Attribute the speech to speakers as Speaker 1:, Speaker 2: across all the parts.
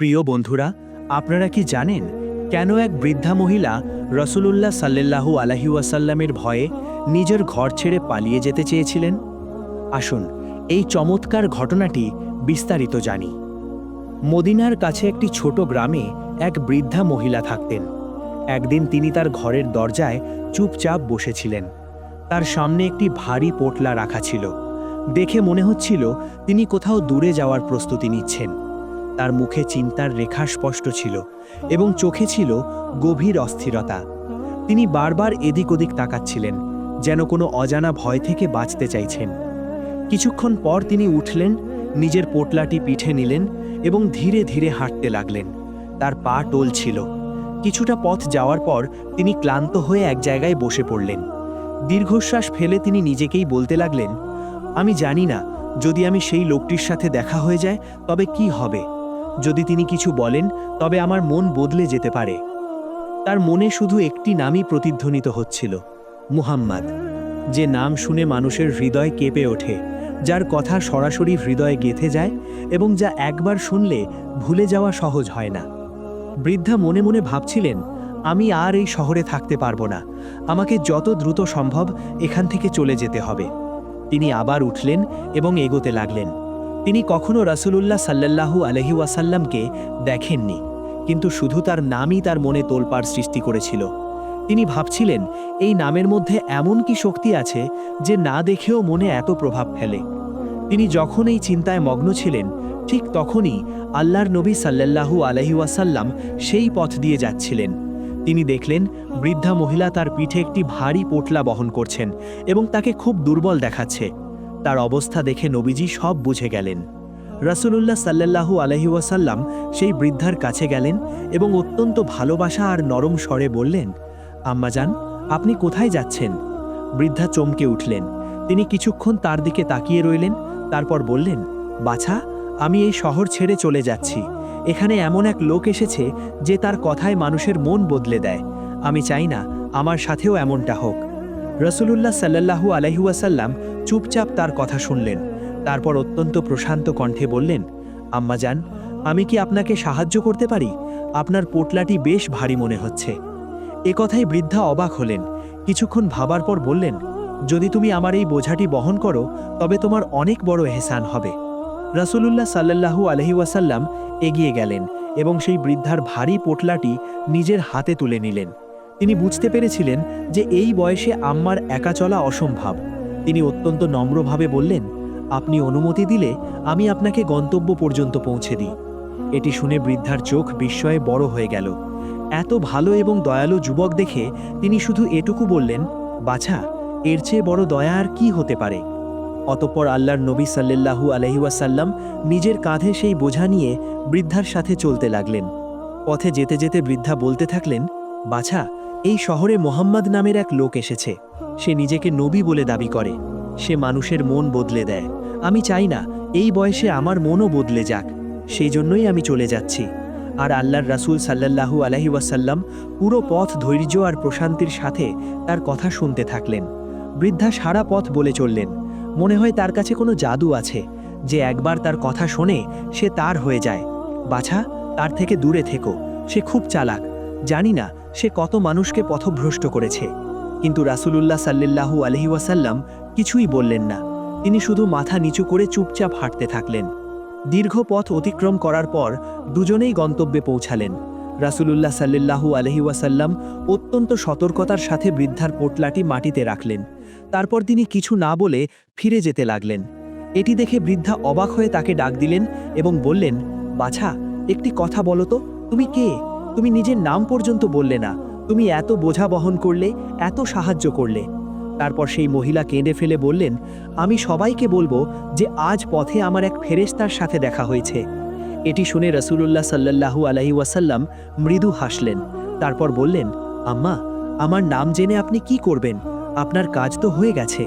Speaker 1: প্রিয় বন্ধুরা, আপনারা কি জানেন কেন এক বৃদ্ধা মহিলা রসুলুল্লাহ সাল্লাল্লাহু আলহি ওয়াসাল্লামের ভয়ে নিজের ঘর ছেড়ে পালিয়ে যেতে চেয়েছিলেন? আসুন, এই চমৎকার ঘটনাটি বিস্তারিত জানি। মদিনার কাছে একটি ছোট গ্রামে এক বৃদ্ধা মহিলা থাকতেন। একদিন তিনি তার ঘরের দরজায় চুপচাপ বসেছিলেন। তার সামনে একটি ভারী পোটলা রাখা ছিল। দেখে মনে হচ্ছিল তিনি কোথাও দূরে যাওয়ার প্রস্তুতি নিচ্ছেন। তার মুখে চিন্তার রেখা স্পষ্ট ছিল এবং চোখে ছিল গভীর অস্থিরতা। তিনি বারবার এদিক ওদিক তাকাচ্ছিলেন, যেন কোনো অজানা ভয় থেকে বাঁচতে চাইছেন। কিছুক্ষণ পর তিনি উঠলেন, নিজের পোটলাটি পিঠে নিলেন এবং ধীরে ধীরে হাঁটতে লাগলেন। তার পা টলছিল কিছুটা পথ যাওয়ার পর তিনি ক্লান্ত হয়ে এক জায়গায় বসে পড়লেন। দীর্ঘশ্বাস ফেলে তিনি নিজেকেই বলতে লাগলেন, আমি জানি না, যদি আমি সেই লোকটির সাথে দেখা হয়ে যায়, তবে কি হবে? যদি তিনি কিছু বলেন, তবে আমার মন বদলে যেতে পারে। তার মনে শুধু একটি নামই প্রতিধ্বনিত হচ্ছিল, মুহাম্মদ, যে নাম শুনে মানুষের হৃদয় কেঁপে ওঠে, যার কথা সরাসরি হৃদয়ে গেঁথে যায় এবং যা একবার শুনলে ভুলে যাওয়া সহজ হয় না। বৃদ্ধা মনে মনে ভাবছিলেন, আমি আর এই শহরে থাকতে পারব না। আমাকে যত দ্রুত সম্ভব এখান থেকে চলে যেতে হবে। তিনি আবার উঠলেন এবং এগোতে লাগলেন। তিনি কখনো রাসূলুল্লাহ সাল্লাল্লাহু আলহি ওয়াসাল্লামকে দেখেননি, কিন্তু শুধু তার নামই তার মনে তোলপাড় সৃষ্টি করেছিল। তিনি ভাবছিলেন, এই নামের মধ্যে এমন কি শক্তি আছে যে না দেখেও মনে এত প্রভাব ফেলে। তিনি যখন এই চিন্তায় মগ্ন ছিলেন, ঠিক তখনই আল্লাহর নবী সাল্লাল্লাহু আলহি ওয়াসাল্লাম সেই পথ দিয়ে যাচ্ছিলেন। তিনি দেখলেন, বৃদ্ধা মহিলা তার পিঠে একটি ভারী পোটলা বহন করছেন এবং তাকে খুব দুর্বল দেখাচ্ছে। তার অবস্থা দেখে নবীজি সব বুঝে গেলেন। রাসূলুল্লাহ সাল্লাল্লাহু আলহি ওয়াসাল্লাম সেই বৃদ্ধার কাছে গেলেন এবং অত্যন্ত ভালোবাসা আর নরম স্বরে বললেন আম্মাজান আপনি কোথায় যাচ্ছেন? বৃদ্ধা চমকে উঠলেন। তিনি কিছুক্ষণ তার দিকে তাকিয়ে রইলেন, তারপর বললেন, বাছা, আমি এই শহর ছেড়ে চলে যাচ্ছি। এখানে এমন এক লোক এসেছে যে তার কথায় মানুষের মন বদলে দেয়। আমি চাই না আমার সাথেও এমনটা হোক। রসুলুল্লাহ সাল্লাল্লাহু আলহিউসাল্লাম চুপচাপ তার কথা শুনলেন। তারপর অত্যন্ত প্রশান্ত কণ্ঠে বললেন আম্মাজান আমি কি আপনাকে সাহায্য করতে পারি? আপনার পোটলাটি বেশ ভারী মনে হচ্ছে। এ কথায় বৃদ্ধা অবাক হলেন। কিছুক্ষণ ভাবার পর বললেন, যদি তুমি আমার এই বোঝাটি বহন করো, তবে তোমার অনেক বড় এহসান হবে। রাসূলুল্লাহ সাল্লাল্লাহু আলহি ওয়াসাল্লাম এগিয়ে গেলেন এবং সেই বৃদ্ধার ভারী পোটলাটি নিজের হাতে তুলে নিলেন। তিনি বুঝতে পেরেছিলেন যে এই বয়সে আম্মার একা চলা অসম্ভব। তিনি অত্যন্ত নম্রভাবে বললেন, আপনি অনুমতি দিলে আমি আপনাকে গন্তব্য পর্যন্ত পৌঁছে দিই। এটি শুনে বৃদ্ধার চোখ বিস্ময়ে বড় হয়ে গেল। এত ভালো এবং দয়ালু যুবক দেখে তিনি শুধু এটুকু বললেন, বাছা, এর চেয়ে বড় দয়া আর কি হতে পারে? অতঃপর আল্লাহর নবী সাল্লাল্লাহু আলহিউসাল্লাম নিজের কাঁধে সেই বোঝা নিয়ে বৃদ্ধার সাথে চলতে লাগলেন। পথে যেতে যেতে বৃদ্ধা বলতে থাকলেন, বাছা এই শহরে মোহাম্মদ নামের এক লোক এসেছে। সে নিজেকে নবী বলে দাবি করে। সে মানুষের মন বদলে দেয়। আমি চাই না, এই বয়সে আমার মনও বদলে যাক। সেই জন্যই আমি চলে যাচ্ছি। আর আল্লাহর রাসূল সাল্লাল্লাহু আলহি ওয়াসাল্লাম পুরো পথ ধৈর্য আর প্রশান্তির সাথে তার কথা শুনতে থাকলেন। বৃদ্ধা সারা পথ বলে চললেন, মনে হয় তার কাছে কোনো জাদু আছে। যে একবার তার কথা শোনে, সে তার হয়ে যায়। বাছা, তার থেকে দূরে থেকো। সে খুব চালাক। জানি না সে কত মানুষকে পথভ্রষ্ট করেছে। কিন্তু রাসূলুল্লাহ সাল্লাল্লাহু আলহি ওয়াসাল্লাম কিছুই বললেন না। তিনি শুধু মাথা নিচু করে চুপচাপ হাঁটতে থাকলেন। দীর্ঘ পথ অতিক্রম করার পর দুজনেই গন্তব্যে পৌঁছালেন। রাসুলুল্লাহ সাল্লাল্লাহু আলহি ওয়াসাল্লাম অত্যন্ত সতর্কতার সাথে বৃদ্ধার পোটলাটি মাটিতে রাখলেন। তারপর তিনি কিছু না বলে ফিরে যেতে লাগলেন। এটি দেখে বৃদ্ধা অবাক হয়ে তাকে ডাক দিলেন এবং বললেন, বাছা, একটি কথা বলো তো, তুমি কে? তুমি নিজের নাম পর্যন্ত বললে না। তুমি এত বোঝা বহন করলে, এত সাহায্য করলে। তারপর সেই মহিলা কেঁদে ফেলে বললেন, আমি সবাইকে বলব যে আজ পথে আমার এক ফেরেশতার সাথে দেখা হয়েছে। এটি শুনে রসুলুল্লাহ সাল্লাল্লাহু আলহি ওয়াসাল্লাম মৃদু হাসলেন। তারপর বললেন, আম্মা, আমার নাম জেনে আপনি কি করবেন? আপনার কাজ তো হয়ে গেছে।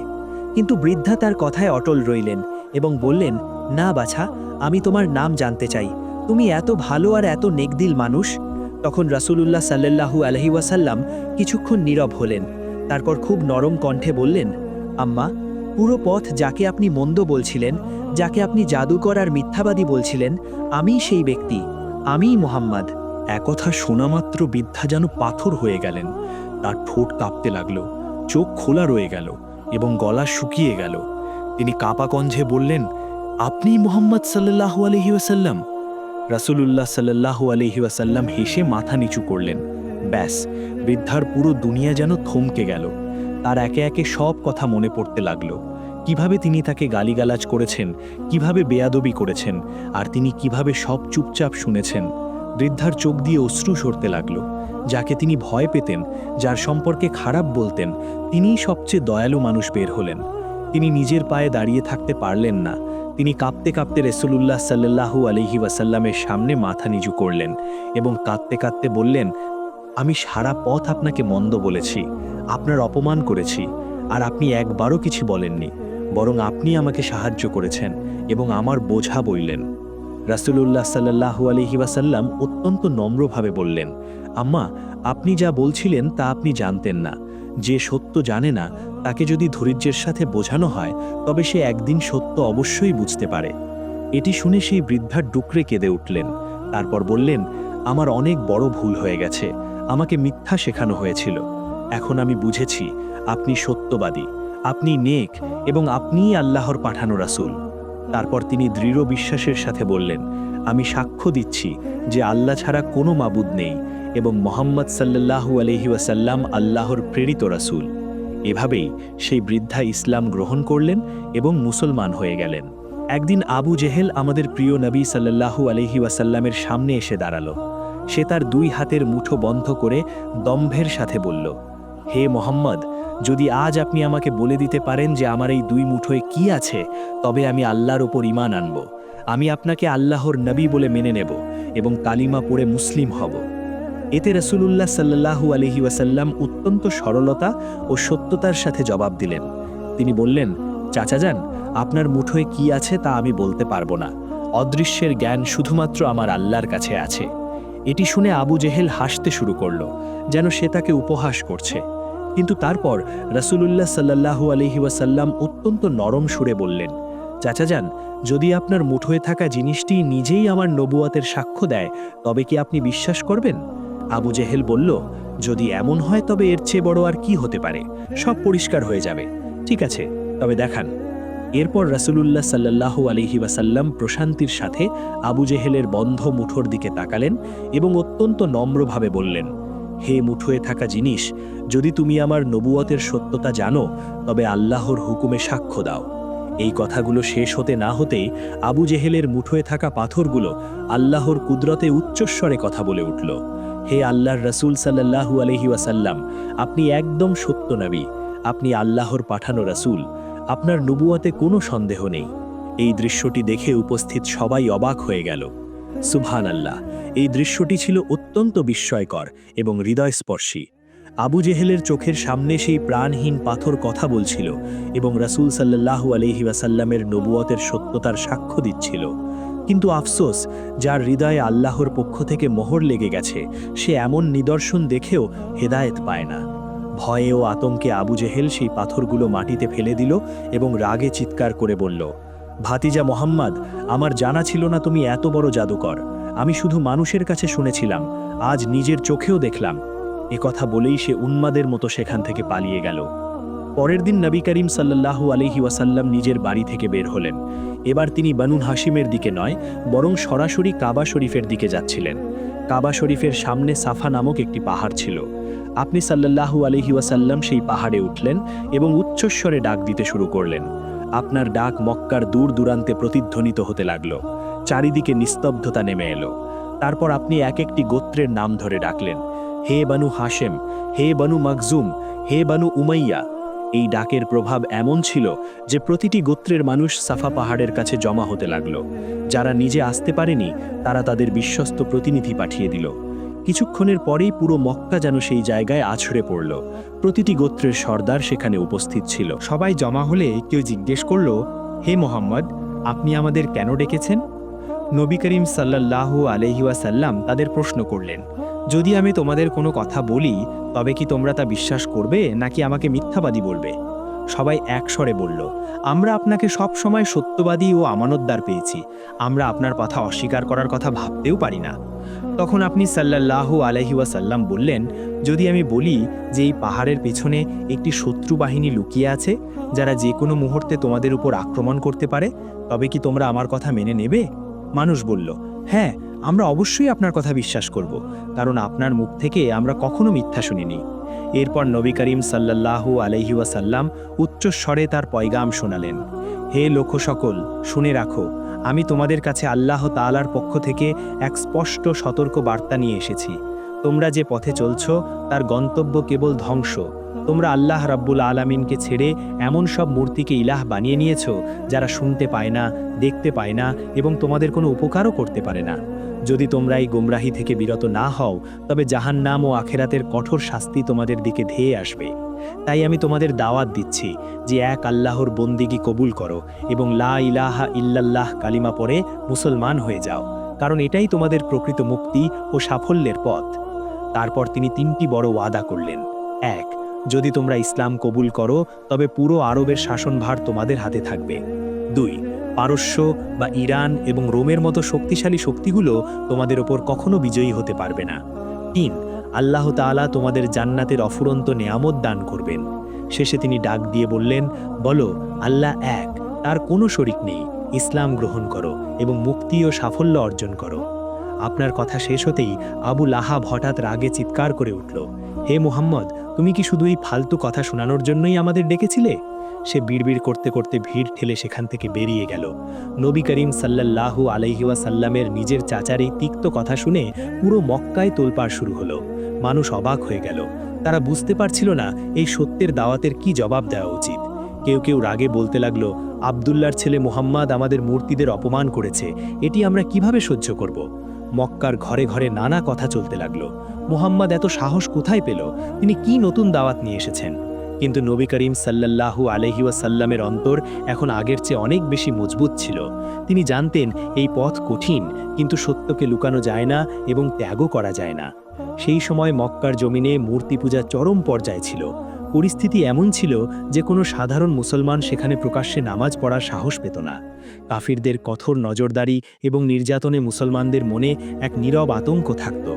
Speaker 1: কিন্তু বৃদ্ধা তার কথায় অটল রইলেন এবং বললেন, না বাছা, আমি তোমার নাম জানতে চাই। তুমি এত ভালো আর এত নেকদিল মানুষ। তখন রাসূলুল্লাহ সাল্লাল্লাহু আলহি ওয়াসাল্লাম কিছুক্ষণ নীরব হলেন। তারপর খুব নরম কণ্ঠে বললেন, আম্মা, পুরো পথ যাকে আপনি মন্দ বলছিলেন, যাকে আপনি জাদুকর আর মিথ্যাবাদী বলছিলেন, আমিই সেই ব্যক্তি, আমিই মোহাম্মদ।
Speaker 2: একথা শোনামাত্র বৃদ্ধা যেন পাথর হয়ে গেলেন। তার ঠোঁট কাঁপতে লাগল, চোখ খোলা রয়ে গেল এবং গলা শুকিয়ে গেল। তিনি কাপা কঞ্ঝে বললেন, আপনিই মোহাম্মদ সাল্লাল্লাহু আলহি ওয়াসাল্লাম? রাসূলুল্লাহ সাল্লাল্লাহু আলহি হেসে মাথা নিচু করলেন। ব্যাস, বৃদ্ধার পুরো দুনিয়া যেন থমকে গেল। তার একে একে সব কথা মনে পড়তে লাগল। কীভাবে তিনি তাকে গালিগালাজ করেছেন, কীভাবে বেয়াদবি করেছেন, আর তিনি কীভাবে সব চুপচাপ শুনেছেন, বৃদ্ধার চোখ দিয়ে অশ্রু সরতে লাগল। যাকে তিনি ভয় পেতেন, যার সম্পর্কে খারাপ বলতেন, তিনিই সবচেয়ে দয়ালু মানুষ বের হলেন। তিনি নিজের পায়ে দাঁড়িয়ে থাকতে পারলেন না। তিনি কাঁপতে কাঁপতে রেসুলুল্লাহ সাল্লাল্লাহু আলহি ওয়াসাল্লামের সামনে মাথা নিচু করলেন এবং কাঁদতে কাঁদতে বললেন, আমি সারা পথ আপনাকে মন্দ বলেছি, আপনার অপমান করেছি, আর আপনি একবারও কিছু বলেননি, বরং আপনি আমাকে সাহায্য করেছেন এবং আমার বোঝা বইলেন। রাসুলুল্লাহ সাল্লাহু আলহি ওয়াসাল্লাম অত্যন্ত নম্রভাবে বললেন, আম্মা, আপনি যা বলছিলেন তা আপনি জানতেন না যে সত্য জানে না, তাকে যদি ধৈর্যের সাথে বোঝানো হয়, তবে সে একদিন সত্য অবশ্যই বুঝতে পারে। এটি শুনে সেই বৃদ্ধার ডুকরে কেঁদে উঠলেন। তারপর বললেন, আমার অনেক বড় ভুল হয়ে গেছে। আমাকে মিথ্যা শেখানো হয়েছিল। এখন আমি বুঝেছি, আপনি সত্যবাদী। আপনি নেক এবং আপনিই আল্লাহর পাঠানো রাসূল। তারপর তিনি দৃঢ় বিশ্বাসের সাথে বললেন, আমি সাক্ষ্য দিচ্ছি যে আল্লাহ ছাড়া কোনো মাবুদ নেই। এবং মোহাম্মদ সাল্লাল্লাহু আলহি ওয়াসাল্লাম আল্লাহর প্রেরিত রাসূল। এভাবেই সেই বৃদ্ধা ইসলাম গ্রহণ করলেন এবং মুসলমান হয়ে গেলেন। একদিন আবু জেহেল আমাদের প্রিয় নবী সাল্লাল্লাহু আলহি ওয়াসাল্লামের সামনে এসে দাঁড়াল। সে তার দুই হাতের মুঠো বন্ধ করে দম্ভের সাথে বলল, হে মোহাম্মদ, যদি আজ আপনি আমাকে বলে দিতে পারেন যে আমার এই দুই মুঠোয় কি আছে, তবে আমি আল্লাহর ওপর ইমান আনব। আমি আপনাকে আল্লাহর নবী বলে মেনে নেব এবং কালিমা পড়ে মুসলিম হব। এতে রসুলুল্লাহ সাল্লাহু আলহি ওয়াসাল্লাম অত্যন্ত সরলতা ও সত্যতার সাথে জবাব দিলেন। তিনি বললেন, চাচা যান, আপনার মুঠোয় কি আছে তা আমি বলতে পারব না। অদৃশ্যের জ্ঞান শুধুমাত্র আমার আল্লাহর কাছে আছে। এটি শুনে আবু জেহেল হাসতে শুরু করল, যেন সে তাকে উপহাস করছে। কিন্তু তারপর রাসূলুল্লাহ সাল্লাহু আলহি ওয়াসাল্লাম অত্যন্ত নরম সুরে বললেন, চাচা যান, যদি আপনার মুঠোয় থাকা জিনিসটি নিজেই আমার নবুয়াতের সাক্ষ্য দেয়, তবে কি আপনি বিশ্বাস করবেন? আবু জেহেল বলল, যদি এমন হয় তবে এর চেয়ে বড় আর কি হতে পারে? সব পরিষ্কার হয়ে যাবে। ঠিক আছে, তবে দেখান। এরপর রাসূলুল্লাহ সাল্লাহু আলহি ওয়াসাল্লাম প্রশান্তির সাথে আবু জেহেলের বন্ধ মুঠোর দিকে তাকালেন এবং অত্যন্ত নম্রভাবে বললেন, হে মুঠোয় থাকা জিনিস, যদি তুমি আমার নবুয়তের সত্যতা জানো, তবে আল্লাহর হুকুমে সাক্ষ্য দাও। এই কথাগুলো শেষ হতে না হতেই আবু জেহেলের মুঠোয় থাকা পাথরগুলো আল্লাহর কুদরতে উচ্চস্বরে কথা বলে উঠল। হে আল্লাহর রসুল সাল্লাহু আলহি ওয়াসাল্লাম, আপনি একদম সত্য নবী। আপনি আল্লাহর পাঠানো রসুল। আপনার নবুয়াতে কোনো সন্দেহ নেই। এই দৃশ্যটি দেখে উপস্থিত সবাই অবাক হয়ে গেল। সুবহান আল্লাহ এই দৃশ্যটি ছিল অত্যন্ত বিস্ময়কর এবং হৃদয়স্পর্শী। আবু জেহেলের চোখের সামনে সেই প্রাণহীন পাথর কথা বলছিল এবং রাসূল সাল্লাল্লাহু আলহি ওয়াসাল্লামের নবুয়তের সত্যতার সাক্ষ্য দিচ্ছিল। কিন্তু আফসোস, যার হৃদয়ে আল্লাহর পক্ষ থেকে মোহর লেগে গেছে, সে এমন নিদর্শন দেখেও হেদায়েত পায় না। ভয়ে ও আতঙ্কে আবু জেহেল সেই পাথরগুলো মাটিতে ফেলে দিল এবং রাগে চিৎকার করে বলল, ভাতিজা মোহাম্মদ, আমার জানা ছিল না তুমি এত বড় জাদুকর। আমি শুধু মানুষের কাছে শুনেছিলাম, আজ নিজের চোখেও দেখলাম। কথা বলেই সে উন্মাদের মতো সেখান থেকে পালিয়ে গেল। পরের দিন নবী করিম সাল্লাল্লাহু আলহি ওয়াসাল্লাম নিজের বাড়ি থেকে বের হলেন। এবার তিনি বানুন হাসিমের দিকে নয়, বরং সরাসরি কাবা শরীফের দিকে যাচ্ছিলেন। কাবা শরীফের সামনে সাফা নামক একটি পাহাড় ছিল। আপনি সাল্লাল্লাহু আলহি ওয়াসাল্লাম সেই পাহাড়ে উঠলেন এবং উচ্চস্বরে ডাক দিতে শুরু করলেন। আপনার ডাক মক্কার দূর দূরান্তে প্রতিধ্বনিত হতে লাগল। চারিদিকে নিস্তব্ধতা নেমে এলো। তারপর আপনি এক একটি গোত্রের নাম ধরে ডাকলেন, হে বানু হাশেম, হে বানু মখজুম হে বানু উমাইয়া এই ডাকের প্রভাব এমন ছিল যে প্রতিটি গোত্রের মানুষ সাফা পাহাড়ের কাছে জমা হতে লাগল। যারা নিজে আসতে পারেনি, তারা তাদের বিশ্বস্ত প্রতিনিধি পাঠিয়ে দিল। কিছুক্ষণের পরেই পুরো মক্কা যেন সেই জায়গায় আছড়ে পড়ল। প্রতিটি গোত্রের সর্দার সেখানে উপস্থিত ছিল।
Speaker 3: সবাই জমা হলে কেউ জিজ্ঞেস করল, হে মোহাম্মদ, আপনি আমাদের কেন ডেকেছেন? নবী করিম সাল্লাল্লাহু আলহিউসাল্লাম তাদের প্রশ্ন করলেন। যদি আমি তোমাদের কোনো কথা বলি, তবে কি তোমরা তা বিশ্বাস করবে, নাকি আমাকে মিথ্যাবাদী বলবে? সবাই একস্বরে বলল, আমরা আপনাকে সব সময় সত্যবাদী ও আমানতদার পেয়েছি, আমরা আপনার কথা অস্বীকার করার কথা ভাবতেও পারি না। তখন আপনি সাল্লাল্লাহু আলহি ওয়াসাল্লাম বললেন, যদি আমি বলি যে এই পাহাড়ের পেছনে একটি শত্রু বাহিনী লুকিয়ে আছে, যারা যে কোনো মুহূর্তে তোমাদের উপর আক্রমণ করতে পারে, তবে কি তোমরা আমার কথা মেনে নেবে? মানুষ বলল হ্যাঁ আমরা অবশ্যই আপনার কথা বিশ্বাস করব, কারণ আপনার মুখ থেকে আমরা কখনো মিথ্যা শুনিনি। এরপর নবী করিম সাল্লাল্লাহু আলহি ওয়াসাল্লাম উচ্চস্বরে তার পয়গাম শোনালেন, হে লোক সকল শুনে রাখো, আমি তোমাদের কাছে আল্লাহ তালার পক্ষ থেকে এক স্পষ্ট সতর্ক বার্তা নিয়ে এসেছি। তোমরা যে পথে চলছ, তার গন্তব্য কেবল ধ্বংস। তোমরা আল্লাহ রাব্বুল আলামিনকে ছেড়ে এমন সব মূর্তিকে ইলাহ বানিয়ে নিয়েছ, যারা শুনতে পায় না, দেখতে পায় না এবং তোমাদের কোনো উপকারও করতে পারে না। যদি তোমরা এই গুমরাহি থেকে বিরত না হও, তবে জাহান্নাম ও আখেরাতের কঠোর শাস্তি তোমাদের দিকে ধেয়ে আসবে। তাই আমি তোমাদের দাওয়াত দিচ্ছি যে এক আল্লাহর বন্দিগি কবুল করো এবং লা ইলাহা ইল্লাল্লাহ কালিমা পরে মুসলমান হয়ে যাও, কারণ এটাই তোমাদের প্রকৃত মুক্তি ও সাফল্যের পথ। তারপর তিনি তিনটি বড় ওয়াদা করলেন। এক, যদি তোমরা ইসলাম কবুল করো, তবে পুরো আরবের শাসনভার তোমাদের হাতে থাকবে। দুই পারস্য বা ইরান এবং রোমের মতো শক্তিশালী শক্তিগুলো তোমাদের ওপর কখনো বিজয়ী হতে পারবে না। তিন, আল্লাহ তাআলা তোমাদের জান্নাতের অফুরন্ত নেয়ামত দান করবেন। শেষে তিনি ডাক দিয়ে বললেন, বলো, আল্লাহ এক, তার কোনো শরিক নেই। ইসলাম গ্রহণ করো এবং মুক্তি ও সাফল্য অর্জন করো। আপনার কথা শেষ হতেই আবু লাহাব হঠাৎ রাগে চিৎকার করে উঠল, হে মুহাম্মদ, তুমি কি শুধু এই ফালতু কথা শোনানোর জন্যই আমাদের ডেকেছিলে? সে বিড়বিড় করতে করতে ভিড় ঠেলে সেখান থেকে বেরিয়ে গেল। নবী করিম সাল্লাল্লাহু আলাইহিওয়া সাল্লামের নিজের চাচার এই তিক্ত কথা শুনে পুরো মক্কায় তোলপাড় শুরু হলো। মানুষ অবাক হয়ে গেল। তারা বুঝতে পারছিল না এই সত্যের দাওয়াতের কি জবাব দেওয়া উচিত। কেউ কেউ রাগে বলতে লাগল আবদুল্লার ছেলে মুহাম্মদ আমাদের মূর্তিদের অপমান করেছে। এটি আমরা কীভাবে সহ্য করব? মক্কার ঘরে ঘরে নানা কথা চলতে লাগল। মুহাম্মদ এত সাহস কোথায় পেল? তিনি কি নতুন দাওয়াত নিয়ে এসেছেন? কিন্তু নবী করিম সাল্লাল্লাহু আলহি সাল্লামের অন্তর এখন আগের চেয়ে অনেক বেশি মজবুত ছিল। তিনি জানতেন এই পথ কঠিন, কিন্তু সত্যকে লুকানো যায় না এবং ত্যাগও করা যায় না। সেই সময় মক্কার জমিনে মূর্তি পূজা চরম পর্যায়ে ছিল। পরিস্থিতি এমন ছিল যে কোনো সাধারণ মুসলমান সেখানে প্রকাশ্যে নামাজ পড়ার সাহস পেত না। কাফিরদের কঠোর নজরদারি এবং নির্যাতনে মুসলমানদের মনে এক নীরব আতঙ্ক থাকত।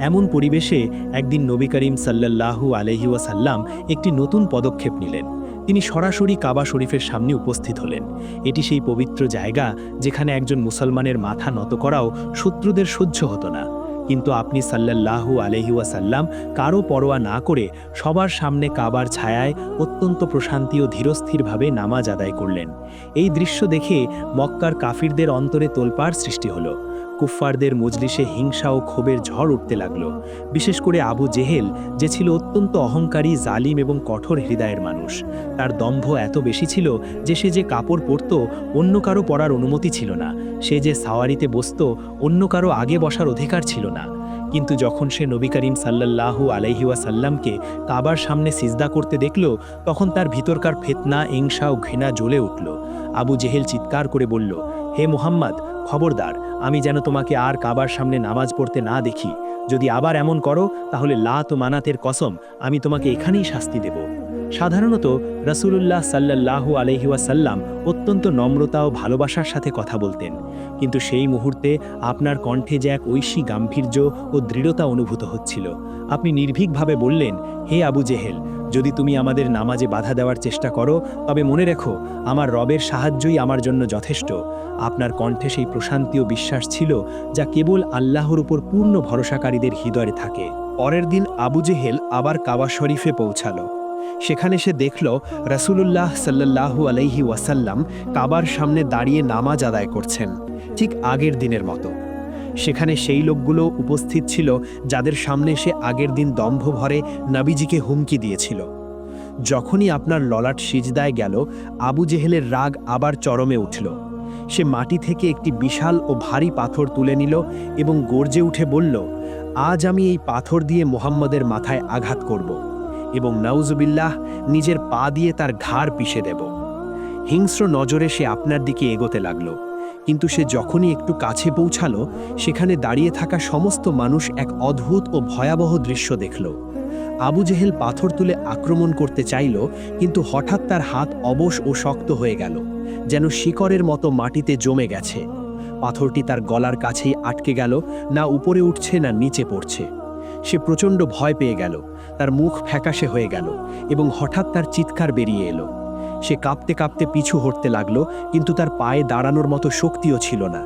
Speaker 3: এমন পরিবেশে একদিন নবী করিম সাল্লাল্লাহু আলহি ওয়াসাল্লাম একটি নতুন পদক্ষেপ নিলেন। তিনি সরাসরি কাবা শরীফের সামনে উপস্থিত হলেন। এটি সেই পবিত্র জায়গা যেখানে একজন মুসলমানের মাথা নত করাও শত্রুদের সহ্য হতো না। কিন্তু আপনি সাল্লাল্লাহু আলহি ওয়াসাল্লাম কারও পরোয়া না করে সবার সামনে কাবার ছায়ায় অত্যন্ত প্রশান্তি ও ধীরস্থিরভাবে নামাজ আদায় করলেন। এই দৃশ্য দেখে মক্কার কাফিরদের অন্তরে তোলপাড় সৃষ্টি হলো। কুফফারদের মজলিসে হিংসা ও ক্ষোভের ঝড় উঠতে লাগল, বিশেষ করে আবু জেহেল, যে ছিল অত্যন্ত অহংকারী, জালিম এবং কঠোর হৃদয়ের মানুষ। তার দম্ভ এত বেশি ছিল যে সে যে কাপড় পরত, অন্য কারও পরার অনুমতি ছিল না। সে যে সাওয়ারিতে বসত, অন্য কারও আগে বসার অধিকার ছিল না। কিন্তু যখন সে নবী করিম সাল্লাল্লাহু আলাইহিওয়া সাল্লামকে কাবার সামনে সিজদা করতে দেখল, তখন তার ভিতরকার ফেতনা, হিংসা ও ঘৃণা জ্বলে উঠল। আবু জেহেল চিৎকার করে বলল, হে মুহাম্মদ, খবরদার আমি যেন তোমাকে আর কাবার সামনে নামাজ পড়তে না দেখি। যদি আবার এমন করো, তাহলে লাত ও মানাতের কসম আমি তোমাকে এখানেই শাস্তি দেব। সাধারণত রসুলুল্লাহ সাল্লাল্লাহু আলহিউসাল্লাম অত্যন্ত নম্রতা ও ভালোবাসার সাথে কথা বলতেন। কিন্তু সেই মুহূর্তে আপনার কণ্ঠে যে এক ঐশী গাম্ভীর্য ও দৃঢ়তা অনুভূত হচ্ছিল। আপনি নির্ভীকভাবে বললেন, হে আবু জেহেল যদি তুমি আমাদের নামাজে বাধা দেওয়ার চেষ্টা করো, তবে মনে রেখো, আমার রবের সাহায্যই আমার জন্য যথেষ্ট। আপনার কণ্ঠে সেই প্রশান্তি ও বিশ্বাস ছিল, যা কেবল আল্লাহর উপর পূর্ণ ভরসাকারীদের হৃদয়ে থাকে।
Speaker 1: পরের দিন আবু জেহেল আবার কাবা শরীফে পৌঁছালো। সেখানে সে দেখল, রাসূলুল্লাহ সাল্লাল্লাহু আলাইহি ওয়াসাল্লাম কাবার সামনে দাঁড়িয়ে নামাজ আদায় করছেন, ঠিক আগের দিনের মতো। সেখানে সেই লোকগুলো উপস্থিত ছিল যাদের সামনে সে আগের দিন দম্ভ ভরে নাবিজিকে হুমকি দিয়েছিল। যখনই আপনার ললাট সিজদায় গেল, আবু জেহেলের রাগ আবার চরমে উঠল। সে মাটি থেকে একটি বিশাল ও ভারী পাথর তুলে নিল এবং গর্জে উঠে বলল, আজ আমি এই পাথর দিয়ে মোহাম্মদের মাথায় আঘাত করব এবং নাউজুবিল্লাহ নিজের পা দিয়ে তার ঘাড় পিষে দেব। হিংস্র নজরে সে আপনার দিকে এগোতে লাগল। কিন্তু সে যখনই একটু কাছে পৌঁছালো, সেখানে দাঁড়িয়ে থাকা সমস্ত মানুষ এক অদ্ভুত ও ভয়াবহ দৃশ্য দেখল। আবু জেহেল পাথর তুলে আক্রমণ করতে চাইল, কিন্তু হঠাৎ তার হাত অবশ ও শক্ত হয়ে গেল, যেন শিকড়ের মতো মাটিতে জমে গেছে। পাথরটি তার গলার কাছেই আটকে গেল, না উপরে উঠছে, না নিচে পড়ছে। সে প্রচণ্ড ভয় পেয়ে গেল, তার মুখ ফ্যাকাশে হয়ে গেল এবং হঠাৎ তার চিৎকার বেরিয়ে এলো। সে কাঁপতে কাঁপতে পিছু হটতে লাগল, কিন্তু তার পায়ে দাঁড়ানোর মতো শক্তিও ছিল না।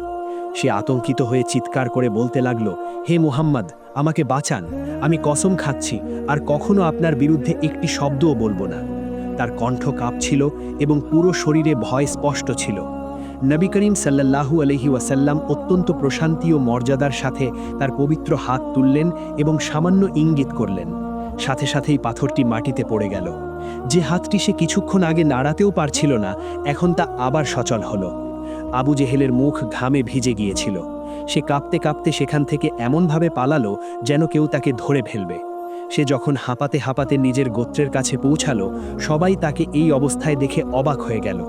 Speaker 1: সে আতঙ্কিত হয়ে চিৎকার করে বলতে লাগল, হে মুহাম্মদ, আমাকে বাঁচান, আমি কসম খাচ্ছি, আর কখনো আপনার বিরুদ্ধে একটি শব্দও বলব না। তার কণ্ঠ কাঁপছিল এবং পুরো শরীরে ভয় স্পষ্ট ছিল। নবী করিম সাল্লাল্লাহু আলহি ওয়াসাল্লাম অত্যন্ত প্রশান্তি ও মর্যাদার সাথে তার পবিত্র হাত তুললেন এবং সামান্য ইঙ্গিত করলেন। সাথে সাথেই পাথরটি মাটিতে পড়ে গেল। যে হাতটি সে কিছুক্ষণ আগে নাড়াতেও পারছিল না, এখন তা আবার সচল হলো। আবু জেহেলের মুখ ঘামে ভিজে গিয়েছিল। সে কাঁপতে কাঁপতে সেখান থেকে এমনভাবে পালালো যেন কেউ তাকে ধরে ফেলবে। সে যখন হাঁপাতে হাঁপাতে নিজের গোত্রের কাছে পৌঁছালো, সবাই তাকে এই অবস্থায় দেখে অবাক হয়ে গেল।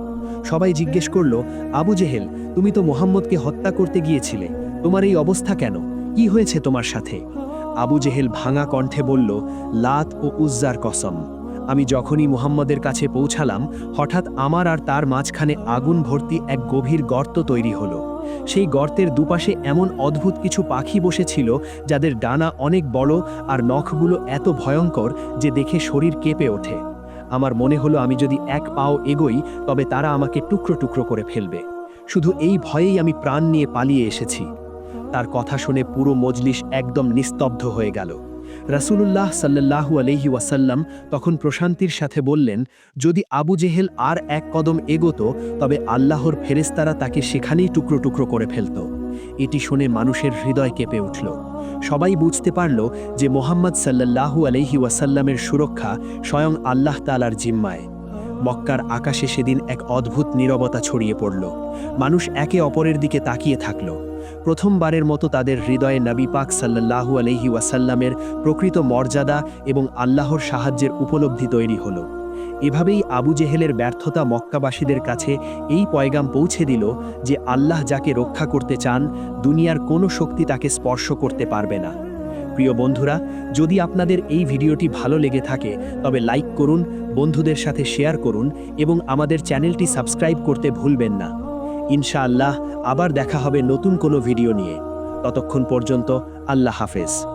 Speaker 1: সবাই জিজ্ঞেস করল, আবু জেহেল, তুমি তো মোহাম্মদকে হত্যা করতে গিয়েছিলে, তোমার এই অবস্থা কেন? কি হয়েছে তোমার সাথে? আবু জেহেল ভাঙা কণ্ঠে বলল, লাত ও উজ্জার কসম। আমি যখনই মুহাম্মদের কাছে পৌঁছালাম, হঠাৎ আমার আর তার মাঝখানে আগুন ভর্তি এক গভীর গর্ত তৈরি হলো। সেই গর্তের দুপাশে এমন অদ্ভুত কিছু পাখি বসেছিল, যাদের ডানা অনেক বড় আর নখগুলো এত ভয়ঙ্কর যে দেখে শরীর কেঁপে ওঠে। আমার মনে হলো আমি যদি এক পাও এগোই, তবে তারা আমাকে টুকরো টুকরো করে ফেলবে। শুধু এই ভয়েই আমি প্রাণ নিয়ে পালিয়ে এসেছি। তার কথা শুনে পুরো মজলিস একদম নিস্তব্ধ হয়ে গেল। রাসূলুল্লাহ সাল্লাল্লাহু আলহি ওয়াসাল্লাম তখন প্রশান্তির সাথে বললেন, যদি আবু জেহেল আর এক কদম এগোত, তবে আল্লাহর ফেরেস্তারা তাকে সেখানেই টুকরো টুকরো করে ফেলত। এটি শুনে মানুষের হৃদয় কেঁপে উঠল। সবাই বুঝতে পারল যে মোহাম্মদ সাল্লাল্লাহু আলহি ওয়াসাল্লামের সুরক্ষা স্বয়ং আল্লাহ তালার জিম্মায়। মক্কার আকাশে সেদিন এক অদ্ভুত নীরবতা ছড়িয়ে পড়ল। মানুষ একে অপরের দিকে তাকিয়ে থাকল। প্রথমবারের মতো তাদের হৃদয়ে নবী পাক সাল্লাল্লাহু আলহি ওয়াসাল্লামের প্রকৃত মর্যাদা এবং আল্লাহর সাহায্যের উপলব্ধি তৈরি হলো। এভাবেই আবু জেহেলের ব্যর্থতা মক্কাবাসীদের কাছে এই পয়গাম পৌঁছে দিল যে আল্লাহ যাকে রক্ষা করতে চান, দুনিয়ার কোনো শক্তি তাকে স্পর্শ করতে পারবে না। প্রিয় বন্ধুরা, যদি আপনাদের এই ভিডিওটি ভালো লেগে থাকে, তবে লাইক করুন, বন্ধুদের সাথে শেয়ার করুন এবং আমাদের চ্যানেলটি সাবস্ক্রাইব করতে ভুলবেন না। ইনশাআল্লাহ আবার দেখা হবে নতুন কোনো ভিডিও নিয়ে। ততক্ষণ পর্যন্ত আল্লাহ হাফেজ।